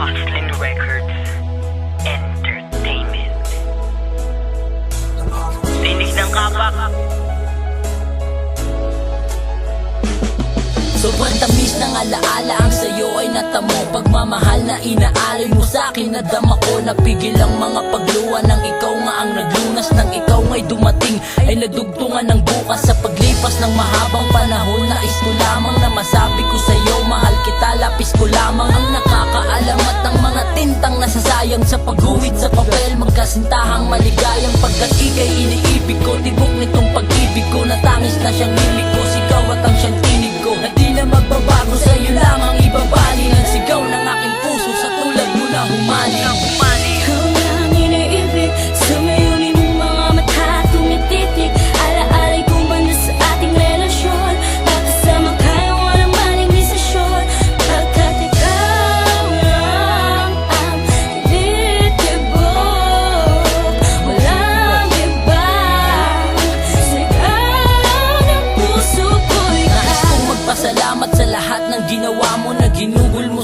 Hustlin Records Entertainment. Tinig ng kapak Sobrang tamis ng alaala ang sayo ay natamo. Pagmamahal na inaari mo sa akin Nadama ko. Napigil ang mga pagluwa Nang ikaw nga ang naglunas Nang ikaw nga'y dumating. Ay nagdugtungan ng bukas Sa paglipas ng mahabang panahon. Nais ko lamang na masabi pagguhit sa papel Magkasintahang maligayang Pagkat ikay iniibig ko Tibok nitong pag-ibig ko. Natangis na siyang himig ko Sigaw at ang siyang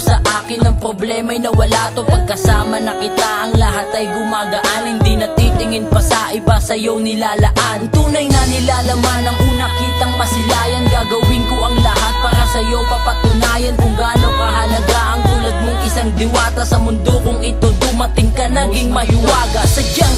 sa akin Ang problema'y nawala to. Pagkasama na kita Ang lahat ay gumagaan. Hindi natitingin pa sa iba Sa'yo nilalaan. Tunay na nilalaman Ang una kitang masilayan. Gagawin ko ang lahat Para sa'yo papatunayan Kung gaano kahalaga Ang tulad mong isang diwata. Sa mundo kong ito Dumating ka naging mahiwaga Sadyang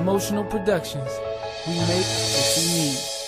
Emotional Productions. We make what you need.